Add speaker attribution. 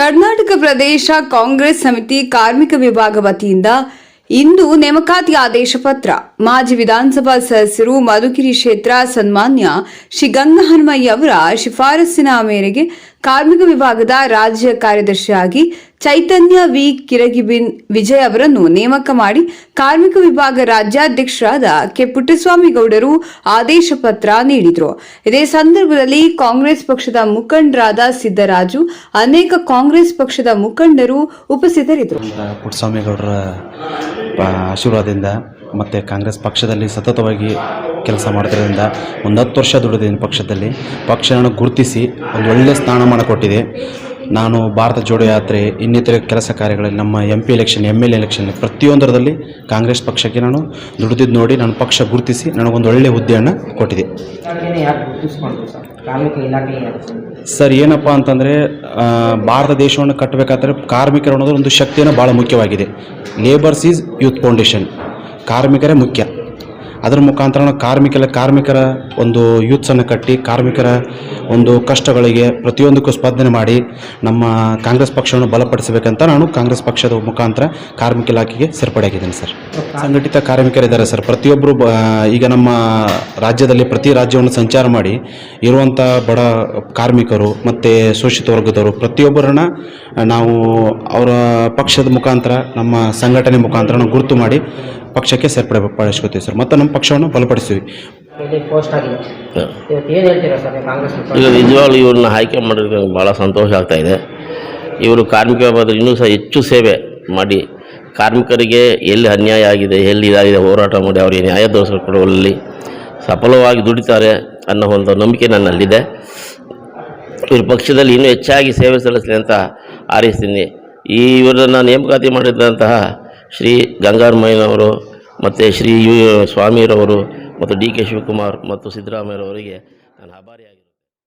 Speaker 1: ಕರ್ನಾಟಕ ಪ್ರದೇಶ ಕಾಂಗ್ರೆಸ್ ಸಮಿತಿ ಕಾರ್ಮಿಕ ವಿಭಾಗ ವತಿಯಿಂದ ಇಂದು ನೇಮಕಾತಿ ಆದೇಶ ಪತ್ರ. ಮಾಜಿ ವಿಧಾನಸಭಾ ಸದಸ್ಯರು ಮಧುಕಿರಿ ಕ್ಷೇತ್ರ ಸನ್ಮಾನ್ಯ ಶ್ರೀ ಗಂಗಾ ಹನುಮಯ್ಯ ಅವರ ಶಿಫಾರಸ್ಸಿನ ಮೇರೆಗೆ ಕಾರ್ಮಿಕ ವಿಭಾಗದ ರಾಜ್ಯ ಕಾರ್ಯದರ್ಶಿಯಾಗಿ ಚೈತನ್ಯ ವಿ. ಕಿರಗಿಬಿನ್ ವಿಜಯ್ ಅವರನ್ನು ನೇಮಕ ಮಾಡಿ ಕಾರ್ಮಿಕ ವಿಭಾಗ ರಾಜ್ಯಾಧ್ಯಕ್ಷರಾದ ಕೆ. ಪುಟ್ಟಸ್ವಾಮಿ ಗೌಡರು ಆದೇಶ ಪತ್ರ ನೀಡಿದರು. ಇದೇ ಸಂದರ್ಭದಲ್ಲಿ ಕಾಂಗ್ರೆಸ್ ಪಕ್ಷದ ಮುಖಂಡರಾದ ಸಿದ್ದರಾಜು, ಅನೇಕ ಕಾಂಗ್ರೆಸ್ ಪಕ್ಷದ ಮುಖಂಡರು ಉಪಸ್ಥಿತರಿದ್ದರು.
Speaker 2: ಪುಟ್ಟಸ್ವಾಮಿ ಗೌಡರ ಆಶೀರ್ವಾದದಿಂದ ಮತ್ತು ಕಾಂಗ್ರೆಸ್ ಪಕ್ಷದಲ್ಲಿ ಸತತವಾಗಿ ಕೆಲಸ ಮಾಡೋದ್ರಿಂದ ಒಂದು ಹತ್ತು ವರ್ಷ ದುಡಿದಿದ್ದೀನಿ ಪಕ್ಷದಲ್ಲಿ. ಪಕ್ಷ ನನಗೆ ಗುರುತಿಸಿ ಒಂದು ಒಳ್ಳೆಯ ಸ್ಥಾನಮಾನ ಕೊಟ್ಟಿದೆ. ನಾನು ಭಾರತ ಜೋಡೋ ಯಾತ್ರೆ ಇನ್ನಿತರ ಕೆಲಸ ಕಾರ್ಯಗಳಲ್ಲಿ ನಮ್ಮ M P election M L election ಪ್ರತಿಯೊಂದರದಲ್ಲಿ Congress ಪಕ್ಷಕ್ಕೆ ನಾನು ದುಡಿದಿದ್ದು ನೋಡಿ ನನ್ನ ಪಕ್ಷ ಗುರುತಿಸಿ ನನಗೊಂದು ಒಳ್ಳೆಯ ಹುದ್ದೆಯನ್ನು ಕೊಟ್ಟಿದೆ.
Speaker 3: ಸರ್?
Speaker 2: ಏನಪ್ಪ ಅಂತಂದರೆ ಭಾರತ ದೇಶವನ್ನು ಕಟ್ಟಬೇಕಾದ್ರೆ ಕಾರ್ಮಿಕರು ಅನ್ನೋದು ಒಂದು ಶಕ್ತಿಯನ್ನು ಭಾಳ ಮುಖ್ಯವಾಗಿದೆ. ಲೇಬರ್ಸ್ ಈಸ್ ಯೂತ್ ಫೌಂಡೇಶನ್ ಕಾರ್ಮಿಕರೇ ಮುಖ್ಯ ಅದರ ಮುಖಾಂತರ ನಾವು ಕಾರ್ಮಿಕರ ಕಾರ್ಮಿಕರ ಒಂದು ಯೂತ್ಸನ್ನು ಕಟ್ಟಿ ಕಾರ್ಮಿಕರ ಒಂದು ಕಷ್ಟಗಳಿಗೆ ಪ್ರತಿಯೊಂದಕ್ಕೂ ಸ್ಪಂದನೆ ಮಾಡಿ ನಮ್ಮ ಕಾಂಗ್ರೆಸ್ ಪಕ್ಷವನ್ನು ಬಲಪಡಿಸಬೇಕಂತ ನಾನು ಕಾಂಗ್ರೆಸ್ ಪಕ್ಷದ ಮುಖಾಂತರ ಕಾರ್ಮಿಕ ಇಲಾಖೆಗೆ ಸೇರ್ಪಡೆಯಾಗಿದ್ದೇನೆ ಸರ್. ಸಂಘಟಿತ ಕಾರ್ಮಿಕರಿದ್ದಾರೆ ಸರ್. ಪ್ರತಿಯೊಬ್ಬರು ಈಗ ನಮ್ಮ ರಾಜ್ಯದಲ್ಲಿ ಪ್ರತಿ ರಾಜ್ಯವನ್ನು ಸಂಚಾರ ಮಾಡಿ ಇರುವಂಥ ಬಡ ಕಾರ್ಮಿಕರು ಮತ್ತು ಶೋಷಿತ ವರ್ಗದವರು ಪ್ರತಿಯೊಬ್ಬರನ್ನ ನಾವು ಅವರ ಪಕ್ಷದ ಮುಖಾಂತರ ನಮ್ಮ ಸಂಘಟನೆ ಮುಖಾಂತರ ಗುರುತು ಮಾಡಿ ಪಕ್ಷಕ್ಕೆ ಸೇರ್ಪಡೆ ಪಡಿಸ್ಕೊತೀವಿ ಸರ್. ಮತ್ತು ನಮ್ಮ ಪಕ್ಷವನ್ನು ಬಲಪಡಿಸ್ತೀವಿ
Speaker 3: ಇಲ್ಲಿ ಪೋಸ್ಟ್ ಆಗಿದೆ. ಇವತ್ತು ಏನು ಹೇಳ್ತೀರಾ ಸರ್ ಕಾಂಗ್ರೆಸ್
Speaker 4: ಈಗ? ನಿಜವಾಗ್ಲೂ ಇವ್ರನ್ನ ಆಯ್ಕೆ ಮಾಡಿದ್ರೆ ನನಗೆ ಭಾಳ ಸಂತೋಷ ಆಗ್ತಾ ಇದೆ. ಇವರು ಕಾರ್ಮಿಕ ವಿಭಾಗದಲ್ಲಿ ಇನ್ನೂ ಸಹ ಹೆಚ್ಚು ಸೇವೆ ಮಾಡಿ ಕಾರ್ಮಿಕರಿಗೆ ಎಲ್ಲಿ ಅನ್ಯಾಯ ಆಗಿದೆ ಎಲ್ಲಿ ಇದಾಗಿದೆ ಹೋರಾಟ ಮಾಡಿ ಅವರಿಗೆ ನ್ಯಾಯ ಕೊಡುವಲ್ಲಿ ಸಫಲವಾಗಿ ದುಡಿತಾರೆ ಅನ್ನೋ ಒಂದು ನಂಬಿಕೆ ನನ್ನಲ್ಲಿದೆ. ಇವ್ರ ಪಕ್ಷದಲ್ಲಿ ಇನ್ನೂ ಹೆಚ್ಚಾಗಿ ಸೇವೆ ಸಲ್ಲಿಸಲಿ ಅಂತ ಆರಿಸ್ತೀನಿ. ಈ ಇವರನ್ನು ನೇಮಕಾತಿ ಮಾಡಿದಂತಹ ಶ್ರೀ ಗಂಗಾರಮಯ್ಯನವರು ಮತ್ತು ಶ್ರೀ ಯು ಸ್ವಾಮಿರವರು ಮತ್ತು ಡಿ ಕೆ ಶಿವಕುಮಾರ್ ಮತ್ತು ಸಿದ್ದರಾಮಯ್ಯರವರಿಗೆ ನಾನು ಆಭಾರಿಯಾಗಿ